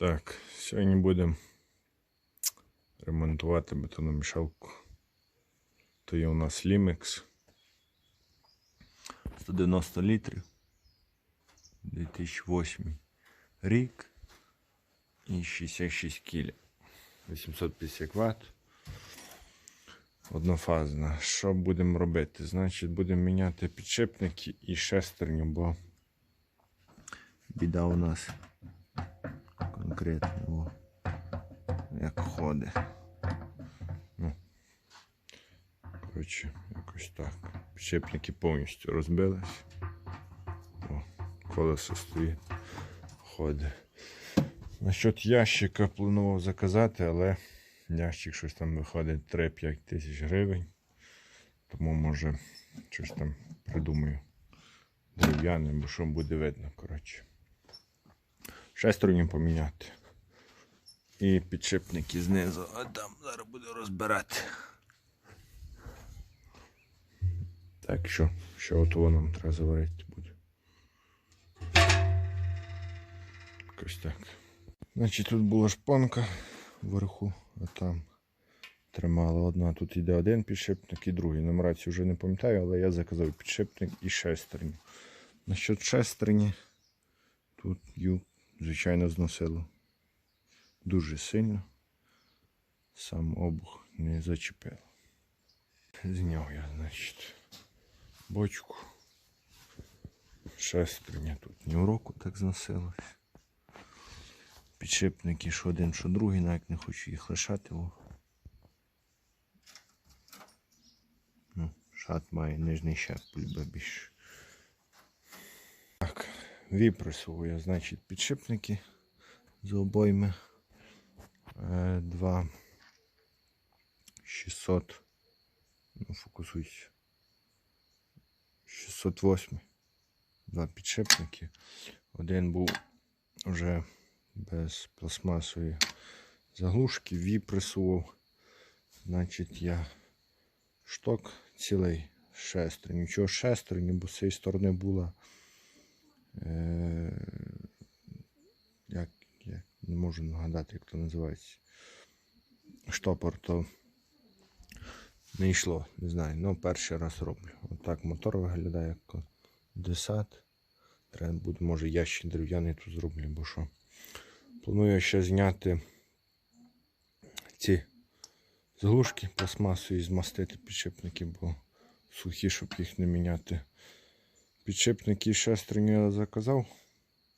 Так, сьогодні будемо ремонтувати бетономішалку. То є у нас Limex. 190 літрів. 2008 рік. І 66 кіля. 850 Вт. Однофазна. Що будемо робити? Значить, будемо міняти підшипники і шестерню, бо біда у нас конкретно о, як ходить. Ну, коротше, якось так. Підшипники повністю розбились. О, колесо стоїть, ходить. Насчет ящика планував заказати, але ящик щось там виходить 3-5 тисяч гривень. Тому може щось там придумаю. Дерев'яне, бо що буде видно, коротше. Шестерню поміняти. І підшипники знизу, а там зараз буду розбирати. Так що, що от воно нам треба заварити буде. Якось так. Значить, тут була шпонка вверху, а там тримала одна. Тут йде один підшипник і другий. Нумерацію вже не пам'ятаю, але я заказав підшипник і шестерню. Насчет шестерні, тут ю, звичайно, зносило дуже сильно. Сам обух не зачепило. Зняв я, значить, бочку. Шестерня тут ні уроку так зносилось. Підшипники, що один, що другий, навіть не хочу їх лишати. Ну, шат має нижній щеп, полюбе більше. Так, віпресовую, значить, підшипники з обойми. Е, Два 600. Ну, фокусуйся. 608. Два підшипники. Один був вже без пластмасової заглушки, віпресував. Значить, я шток цілий шестерню. Чого шестерню, бо з цієї сторони була. Е, як, як не можу нагадати, як то називається. Штопор, то не йшло, не знаю. Ну, перший раз роблю. Отак мотор виглядає як десат. Треба буде, може, ящик дерев'яний тут зроблю, бо що. Планую ще зняти ці заглушки пластмасою і змастити підшипники, бо сухі, щоб їх не міняти. Підшипники шестерню я заказав.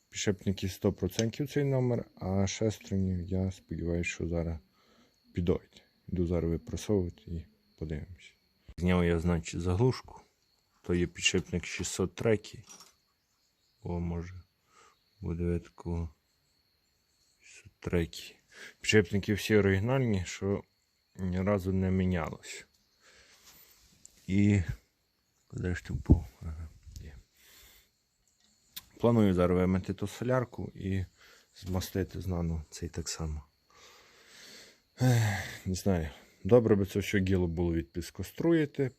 Підшипники 100% цей номер, а шестерню я сподіваюся, що зараз підойде. Йду зараз випрасовувати і подивимось. Зняв я, значить, заглушку. То є підшипник 603. О, може, буде такого 603. Підшипники всі оригінальні, що ні разу не мінялось. І куди ж ти впав? Ага. Планую зараз вимити ту солярку і змастити знано цей так само. Не знаю. Добре би це все діло було відпіскоструїти,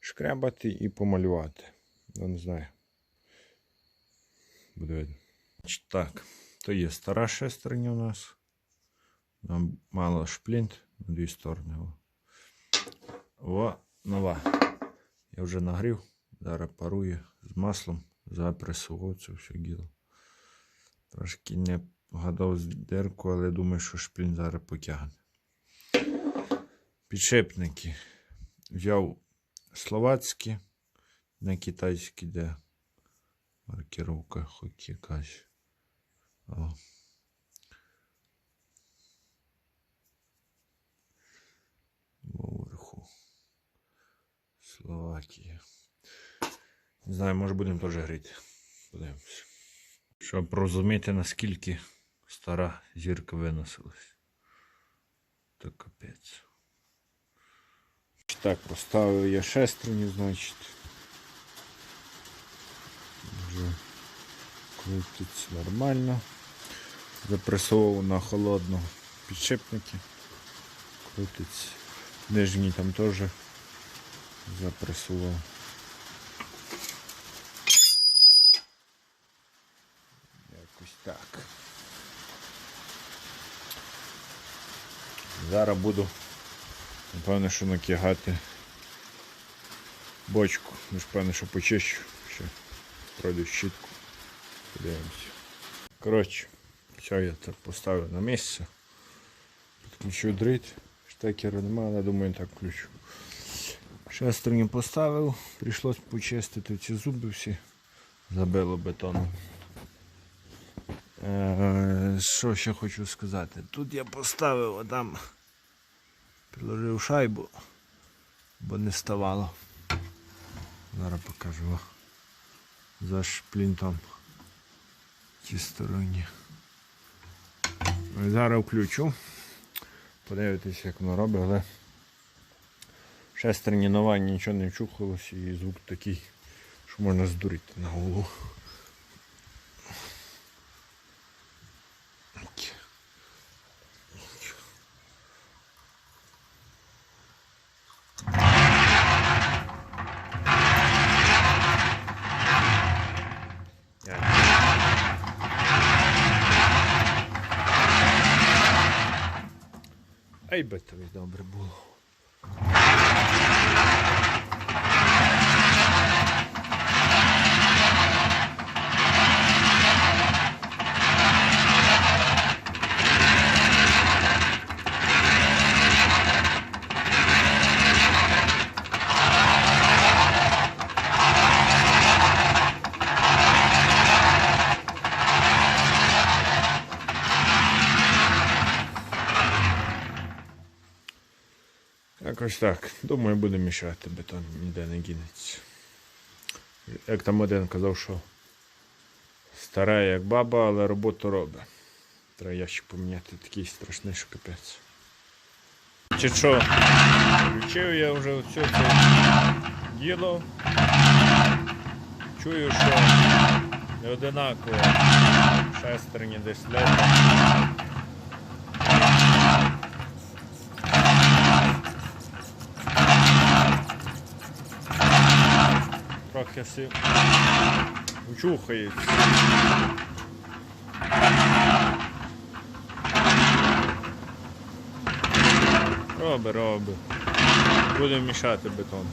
пошкрябати і помалювати. Ну, не знаю. Буде видно. Так, то є стара шестерня у нас. Нам мало шплінт на дві сторони. О нова. Я вже нагрів, зараз парую з маслом, запресував це все діло. Трошки не вгадав з дирку, але думаю, що шплін зараз потягне. Підшипники. Взяв словацькі, не китайські, де маркировка хоч якась. О. Вверху. Словакія. Не знаю, може будемо теж грити. Подивимось. Щоб розуміти, наскільки стара зірка виносилась. То капець. Так, поставив я шестерню, значить. Вже крутиться нормально. Запресовував на холодно підшипники. Крутиться. Нижній там теж запресував. Якось так. Зараз буду, напевно, що накигати бочку. Ж, певно, що почищу. Ще пройду щітку. Подивимося. Коротше, все я так поставив на місце. Підключу дріт. Штекера немає, але думаю так включу. Шестерні поставив, прийшлось почистити ці зуби всі, забило бетоном. Е, що ще хочу сказати? Тут я поставив отам, приложив шайбу, бо не ставало. Зараз покажу за шплінтом цій стороні. Зараз включу. Подивитися, як воно робить, але шестерні нова, нічого не вчухалось і звук такий, що можна здуріти на голову. Ай би тобі добре було. Якось так. Думаю, буде мішати, бетон ніде не гінеться. Як там один казав, що стара як баба, але роботу робить. Треба ящик поміняти, такий страшний, що капець. Чи що, включив я вже все це діло. Чую, що не одинаково шестерні десь летять. Трохи си учухається. Роби, роби. Будемо мішати бетон.